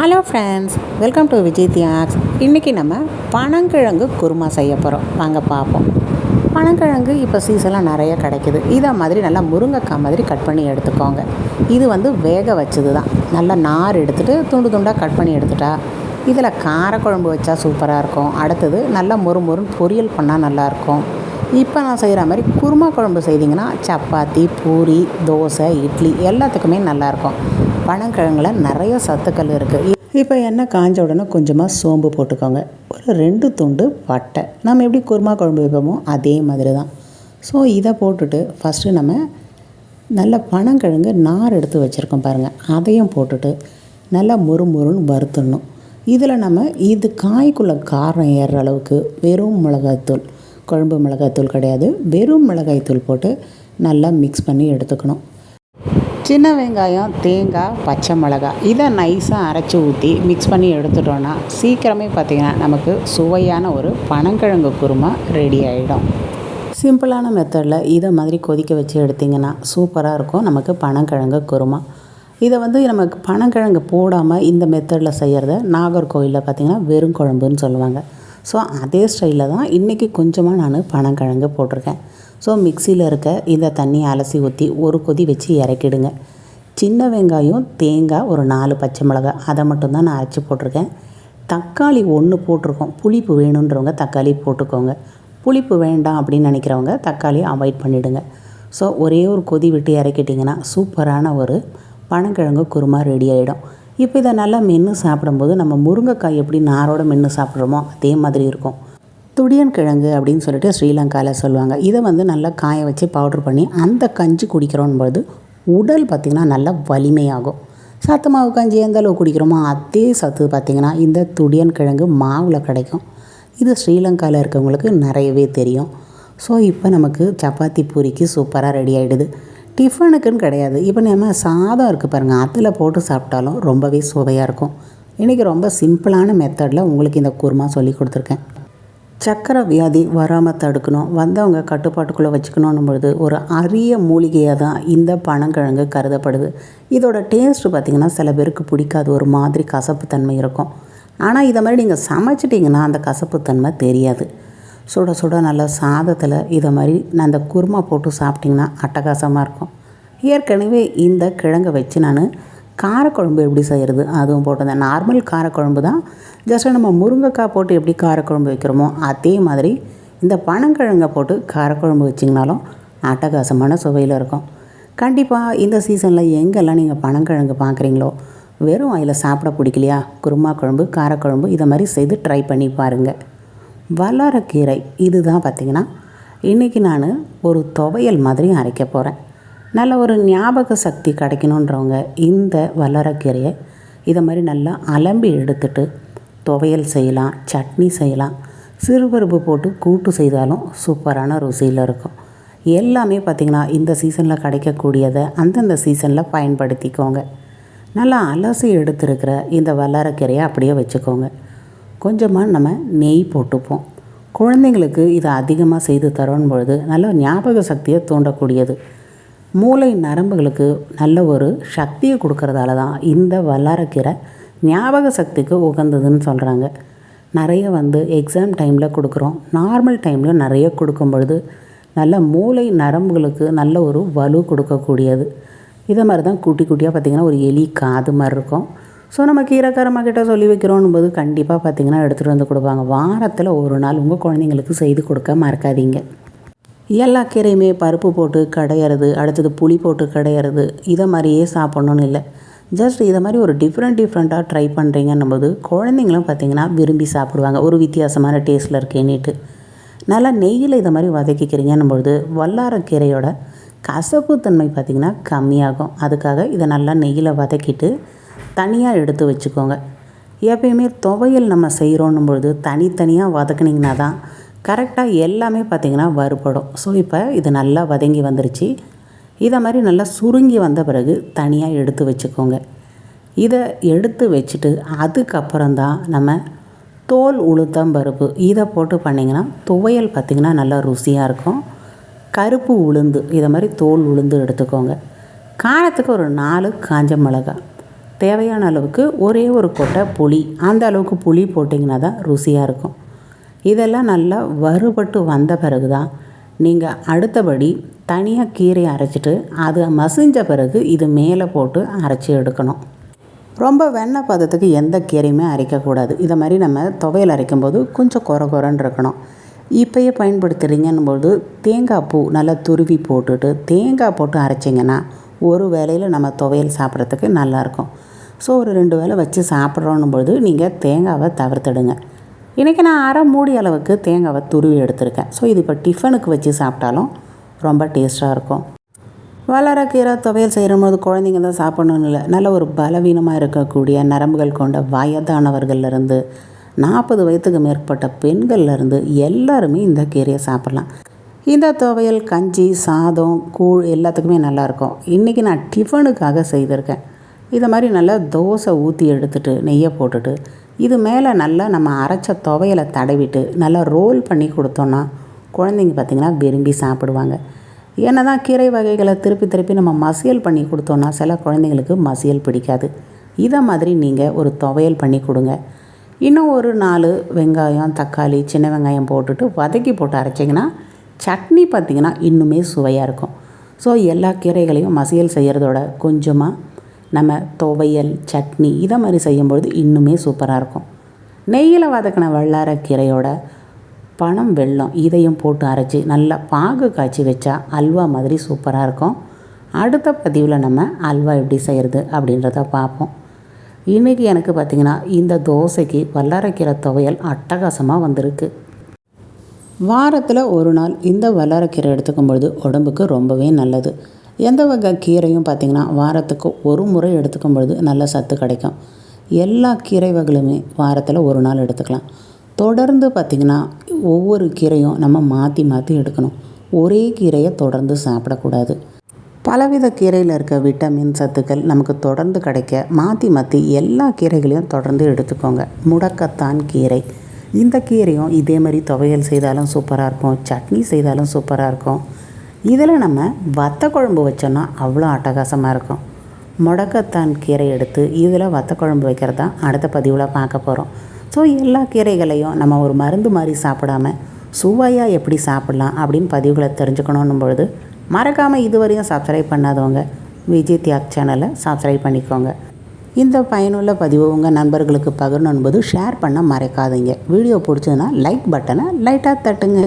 Hello friends welcome to Vijay தியாக்ஸ் இன்றைக்கி நம்ம பனங்கிழங்கு குருமா செய்ய போகிறோம் வாங்க பார்ப்போம். பனங்கிழங்கு இப்போ சீசனாக நிறைய கிடைக்குது. இதை மாதிரி நல்லா முருங்கைக்காய் மாதிரி கட் பண்ணி எடுத்துக்கோங்க. இது வந்து வேக வச்சது தான் நல்லா நார் எடுத்துகிட்டு துண்டு துண்டாக கட் பண்ணி எடுத்துட்டா இதில் காரக்குழம்பு வச்சா சூப்பராக இருக்கும். அடுத்தது நல்லா மொறு மொறுன்னு பொரியல் பண்ணால் நல்லாயிருக்கும் இப்போ நான் செய்கிற மாதிரி குருமா குழம்பு செய்திங்கன்னா சப்பாத்தி பூரி தோசை இட்லி எல்லாத்துக்குமே நல்லாயிருக்கும் பனங்கிழங்குல நிறைய சத்துக்கள் இருக்குது இப்போ எண்ணெய் காஞ்ச உடனே கொஞ்சமாக சோம்பு போட்டுக்கோங்க. ஒரு ரெண்டு துண்டு பட்டை நம்ம எப்படி குருமா குழம்பு வைப்போமோ அதே மாதிரி தான் ஸோ இதை போட்டுட்டு ஃபஸ்ட்டு நம்ம நல்ல பனங்கிழங்கு நார் எடுத்து வச்சுருக்கோம் பாருங்கள் அதையும் போட்டுட்டு நல்லா முறுமுறுன்னு வறுத்துடணும். இதில் நம்ம இது காய்க்குள்ளே காரம் ஏறுற அளவுக்கு வெறும் மிளகாய்த்தூள் குழம்பு மிளகாய்த்தூள் கிடையாது. வெறும் மிளகாய்த்தூள் போட்டு நல்லா மிக்ஸ் பண்ணி எடுத்துக்கணும். சின்ன வெங்காயம் தேங்காய் பச்சை மிளகாய் இதை நைஸாக அரைச்சி ஊற்றி மிக்ஸ் பண்ணி எடுத்துட்டோன்னா சீக்கிரமே பார்த்திங்கன்னா நமக்கு சுவையான ஒரு பனங்கிழங்கு குருமா ரெடி ஆகிடும் சிம்பிளான மெத்தடில் இதை மாதிரி கொதிக்க வச்சு எடுத்திங்கன்னா சூப்பராக இருக்கும் நமக்கு பனங்கிழங்கு குருமா. இதை வந்து நமக்கு பனங்கிழங்கு போடாமல் இந்த மெத்தடில் செய்கிறத நாகர்கோவிலில் பார்த்திங்கன்னா வெறும் குழம்புன்னு சொல்லுவாங்க. ஸோ அதே ஸ்டைலில் தான் இன்றைக்கி கொஞ்சமாக நான் பனங்கிழங்கு போட்டிருக்கேன். ஸோ மிக்சியில் இருக்க இந்த தண்ணியை அலசி ஊற்றி ஒரு கொதி வச்சு இறக்கிடுங்க. சின்ன வெங்காயம் தேங்காய் ஒரு நாலு பச்சை மிளகாய் அதை மட்டும்தான் நான் அரைச்சி போட்டிருக்கேன். தக்காளி ஒன்று போட்டிருக்கோம். புளிப்பு வேணுன்றவங்க தக்காளி போட்டுக்கோங்க. புளிப்பு வேண்டாம் அப்படின்னு நினைக்கிறவங்க தக்காளி அவாய்ட் பண்ணிவிடுங்க ஸோ ஒரே ஒரு கொதி விட்டு இறக்கிட்டிங்கன்னா சூப்பரான ஒரு பனங்கிழங்கு குருமா ரெடி ஆகிடும் இப்போ இதை நல்லா மென்று சாப்பிடும்போது நம்ம முருங்கைக்காய் எப்படி நாரோட மென்று சாப்பிட்றோமோ அதே மாதிரி இருக்கும். துடியன் கிழங்கு அப்படின்னு சொல்லிட்டு ஸ்ரீலங்காவில் சொல்லுவாங்க. இதை வந்து நல்லா காய வச்சு பவுட்ரு பண்ணி அந்த கஞ்சி குடிக்கிறோன்போது உடல் பார்த்திங்கன்னா நல்லா வலிமையாகும். சத்து மாவு கஞ்சி எந்த அளவு குடிக்கிறோமோ அதே சத்து பார்த்திங்கன்னா இந்த துடியன் கிழங்கு மாவில் கிடைக்கும். இது ஸ்ரீலங்காவில் இருக்கவங்களுக்கு நிறையவே தெரியும். ஸோ இப்போ நமக்கு சப்பாத்தி பூரிக்கு சூப்பராக ரெடி ஆகிடுது டிஃபனுக்குன்னு கிடையாது. இப்போ நம்ம சாதம் இருக்குது பாருங்கள் அதில் போட்டு சாப்பிட்டாலும் ரொம்பவே சுவையாக இருக்கும். இன்றைக்கி ரொம்ப சிம்பிளான மெத்தடில் உங்களுக்கு இந்த குருமா சொல்லி கொடுத்துருக்கேன். சக்கரை வியாதி வராமல் தடுக்கணும். வந்தவங்க கட்டுப்பாட்டுக்குள்ளே வச்சுக்கணும் பொழுது ஒரு அரிய மூலிகையாக தான் இந்த பனங்கிழங்கு கருதப்படுது. இதோட டேஸ்ட்டு பார்த்திங்கன்னா சில பேருக்கு பிடிக்காது. ஒரு மாதிரி கசப்பு தன்மை இருக்கும். ஆனால் இதை மாதிரி நீங்கள் சமைச்சிட்டிங்கன்னா அந்த கசப்பு தன்மை தெரியாது. சுட சுட நல்ல சாதத்தில் இதை மாதிரி நான் அந்த குருமா போட்டு சாப்பிட்டிங்கன்னா அட்டகாசமாக இருக்கும். ஏற்கனவே இந்த கிழங்கை வச்சு நான் காரக்குழம்பு எப்படி செய்கிறது அதுவும் போட்டிருந்தேன் நார்மல் காரக்குழம்பு தான். ஜஸ்ட்டு நம்ம முருங்கைக்காய் போட்டு எப்படி காரக்குழம்பு வைக்கிறோமோ அதே மாதிரி இந்த பனங்கிழங்கை போட்டு காரக்குழம்பு வச்சிங்கனாலும் அட்டகாசமான சுவையில் இருக்கும். கண்டிப்பாக இந்த சீசனில் எங்கெல்லாம் நீங்கள் பனங்கிழங்கு பார்க்குறீங்களோ வெறும் அதில் சாப்பிட பிடிக்கலையா? குருமா குழம்பு காரக்குழம்பு இதை மாதிரி செய்து ட்ரை பண்ணி பாருங்கள் வல்லாரக்கீரை இது தான் பார்த்திங்கன்னா இன்றைக்கி நான் ஒரு துவையல் மாதிரி அரைக்க போகிறேன் நல்ல ஒரு ஞாபக சக்தி கிடைக்கணுன்றவங்க இந்த வல்லரக்கீரையை இதை மாதிரி நல்லா அலம்பி எடுத்துட்டு துவையல் செய்யலாம் சட்னி செய்யலாம் சிறுபருப்பு போட்டு கூட்டு செய்தாலும் சூப்பரான ருசியில் இருக்கும். எல்லாமே பார்த்திங்கன்னா இந்த சீசனில் கிடைக்கக்கூடியதை அந்தந்த சீசனில் பயன்படுத்திக்கோங்க. நல்லா அலசி எடுத்துருக்கிற இந்த வல்லாரக்கீரையை அப்படியே வச்சுக்கோங்க. கொஞ்சமாக நம்ம நெய் போட்டுப்போம். குழந்தைங்களுக்கு இதை அதிகமாக செய்து தரும் பொழுது நல்ல ஞாபக சக்தியை தூண்டக்கூடியது. மூளை நரம்புகளுக்கு நல்ல ஒரு சக்தியை கொடுக்கறதால தான் இந்த வல்லாரக்கீரை ஞாபக சக்திக்கு உகந்ததுன்னு சொல்கிறாங்க நிறைய வந்து எக்ஸாம் டைமில் கொடுக்குறோம். நார்மல் டைமில் நிறைய கொடுக்கும் பொழுது நல்ல மூளை நரம்புகளுக்கு நல்ல ஒரு வலு கொடுக்கக்கூடியது. இதை மாதிரி தான் குட்டி குட்டியாக பார்த்திங்கன்னா ஒரு எலி காது மாதிரி இருக்கும். ஸோ நம்ம கீரைக்காரமாக கிட்ட சொல்லி வைக்கிறோம் போது கண்டிப்பாக பார்த்திங்கன்னா எடுத்துகிட்டு வந்து கொடுப்பாங்க. வாரத்தில் ஒரு நாள் உங்கள் குழந்தைங்களுக்கு செய்து கொடுக்க மறக்காதீங்க. எல்லா கீரையுமே பருப்பு போட்டு கடையிறது அடுத்தது புளி போட்டு கடையிறது இதை மாதிரியே சாப்பிட்ணுன்னு இல்லை. ஜஸ்ட் இதை மாதிரி ஒரு டிஃப்ரெண்ட் டிஃப்ரெண்ட்டாக ட்ரை பண்ணுறீங்கன்னும் போது குழந்தைங்களும் பார்த்திங்கன்னா விரும்பி சாப்பிடுவாங்க. ஒரு வித்தியாசமான டேஸ்ட்டில் இருக்கேன்னுட்டு. நல்லா நெய்யில் இதை மாதிரி வதக்கிக்கிறீங்கன்னும் பொழுது வல்லாரக்கீரையோட கசப்பு தன்மை பார்த்திங்கன்னா கம்மியாகும். அதுக்காக இதை நல்லா நெய்யில் வதக்கிட்டு தனியாக எடுத்து வச்சுக்கோங்க. எப்பயுமே துவையல் நம்ம செய்கிறோன்னும் பொழுது தனித்தனியாக வதக்குனிங்கன்னா தான் கரெக்டாக எல்லாமே பார்த்திங்கன்னா வறுபடும். ஸோ இப்போ இது நல்லா வதங்கி வந்துருச்சு. இதை மாதிரி நல்லா சுருங்கி வந்த பிறகு தனியாக எடுத்து வச்சுக்கோங்க. இதை எடுத்து வச்சுட்டு அதுக்கப்புறம் தான் நம்ம தோல் உளுத்தம் பருப்பு இதை போட்டு பண்ணிங்கன்னா துவையல் பார்த்திங்கன்னா நல்லா ருசியாக இருக்கும். கருப்பு உளுந்து இதை மாதிரி தோல் உளுந்து எடுத்துக்கோங்க. காரத்துக்கு ஒரு நாலு காஞ்ச மிளகாய் தேவையான அளவுக்கு ஒரே ஒரு கொட்டை புளி அந்த அளவுக்கு புளி போட்டிங்கன்னா தான் ருசியாக இருக்கும். இதெல்லாம் நல்லா வறுபட்டு வந்த பிறகு தான் நீங்கள் அடுத்தபடி தனியாக கீரையை அரைச்சிட்டு அது மசிஞ்ச பிறகு இது மேலே போட்டு அரைச்சி எடுக்கணும். ரொம்ப வெண்ணெய் பதத்துக்கு எந்த கீரையுமே அரைக்கக்கூடாது. இதை மாதிரி நம்ம துவையல் அரைக்கும்போது கொஞ்சம் குறை குறைன்னு இருக்கணும். இப்போயே பயன்படுத்துகிறீங்கன்னு போது தேங்காய் பூ நல்லா துருவி போட்டுட்டு தேங்காய் போட்டு அரைச்சிங்கன்னா ஒரு வேளையில் நம்ம துவையல் சாப்பிட்றதுக்கு நல்லாயிருக்கும் ஸோ ஒரு ரெண்டு வேளை வச்சு சாப்பிட்றோன்னும் பொழுது நீங்கள் தேங்காவை தவிர்த்துடுங்க. இன்றைக்கி நான் அரை மூடி அளவுக்கு தேங்காவை துருவி எடுத்திருக்கேன். ஸோ இது இப்போ டிஃபனுக்கு வச்சு சாப்பிட்டாலும் ரொம்ப டேஸ்ட்டாக இருக்கும். வளர கீரை துவையல் செய்கிறபோது குழந்தைங்க தான் சாப்பிடணும்னு இல்லை. நல்ல ஒரு பலவீனமாக இருக்கக்கூடிய நரம்புகள் கொண்ட வயதானவர்கள்லேருந்து நாற்பது வயதுக்கு மேற்பட்ட பெண்கள்லேருந்து எல்லாருமே இந்த கீரையை சாப்பிட்லாம். இந்த துவையல் கஞ்சி சாதம் கூழ் எல்லாத்துக்குமே நல்லாயிருக்கும் இன்றைக்கி நான் டிஃபனுக்காக செய்திருக்கேன். இதை மாதிரி நல்லா தோசை ஊற்றி எடுத்துகிட்டு நெய்யை போட்டுட்டு இது மேலே நல்லா நம்ம அரைச்ச துவையலை தடவிட்டு நல்லா ரோல் பண்ணி கொடுத்தோன்னா குழந்தைங்க பார்த்திங்கன்னா விரும்பி சாப்பிடுவாங்க. என்ன தான் கீரை வகைகளை திருப்பி திருப்பி நம்ம மசியல் பண்ணி கொடுத்தோன்னா சில குழந்தைங்களுக்கு மசியல் பிடிக்காது. இதை மாதிரி நீங்கள் ஒரு துவையல் பண்ணி கொடுங்க. இன்னும் ஒரு நாலு வெங்காயம் தக்காளி சின்ன வெங்காயம் போட்டுட்டு வதக்கி போட்டு அரைச்சிங்கன்னா சட்னி பார்த்திங்கன்னா இன்னுமே சுவையாக இருக்கும். ஸோ எல்லா கீரைகளையும் மசியல் செய்கிறதோட கொஞ்சமாக நம்ம துவையல் சட்னி இதை மாதிரி செய்யும்பொழுது இன்னுமே சூப்பராக இருக்கும். நெய்யில் வதக்கின வல்லார பணம் வெள்ளம் வெல்லம் இதையும் போட்டு அரைச்சி நல்லா பாகு காய்ச்சி வச்சா அல்வா மாதிரி சூப்பராக இருக்கும். அடுத்த பதிவில் நம்ம அல்வா எப்படி செய்கிறது அப்படின்றத பார்ப்போம். இன்றைக்கி எனக்கு பார்த்திங்கன்னா இந்த தோசைக்கு வல்லாரக்கீரை துவையல் அட்டகாசமாக வந்திருக்கு. வாரத்தில் ஒரு நாள் இந்த வல்லாரக்கீரை எடுத்துக்கும் பொழுது உடம்புக்கு ரொம்பவே நல்லது. எந்த வகை கீரையும் பார்த்திங்கன்னா வாரத்துக்கு ஒரு முறை எடுத்துக்கும் பொழுது நல்ல சத்து கிடைக்கும். எல்லா கீரை வகைகளுமே வாரத்தில் ஒரு நாள் எடுத்துக்கலாம். தொடர்ந்து பார்த்திங்கன்னா ஒவ்வொரு கீரையும் நம்ம மாற்றி மாற்றி எடுக்கணும். ஒரே கீரையை தொடர்ந்து சாப்பிடக்கூடாது. பலவித கீரையில் இருக்க விட்டமின் சத்துக்கள் நமக்கு தொடர்ந்து கிடைக்க மாற்றி மாற்றி எல்லா கீரைகளையும் தொடர்ந்து எடுத்துக்கோங்க. முடக்கத்தான் கீரை. இந்த கீரையும் இதே மாதிரி துவையல் செய்தாலும் சூப்பராக இருக்கும். சட்னி செய்தாலும் சூப்பராக இருக்கும். இதில் நம்ம வத்த குழம்பு வச்சோன்னா அவ்வளோ அட்டகாசமாக இருக்கும். முடக்கத்தான் கீரை எடுத்து இதில் வத்த குழம்பு வைக்கிறது தான் அடுத்த பதிவில் பார்க்க போகிறோம். ஸோ எல்லா கீரைகளையும் நம்ம ஒரு மருந்து மாதிரி சாப்பிடாம சுவையாக எப்படி சாப்பிட்லாம் அப்படின்னு பதிவுகளை தெரிஞ்சுக்கணும் பொழுது மறக்காமல் இதுவரையும் சப்ஸ்கிரைப் பண்ணாதவங்க விஜய் தியாக் சேனலை சப்ஸ்கிரைப் பண்ணிக்கோங்க. இந்த பயனுள்ள பதிவு உங்கள் நண்பர்களுக்கு பகிரணும் என்பது ஷேர் பண்ண மறக்காதீங்க. வீடியோ பிடிச்சதுன்னா லைக் பட்டனை லைட்டாக தட்டுங்க.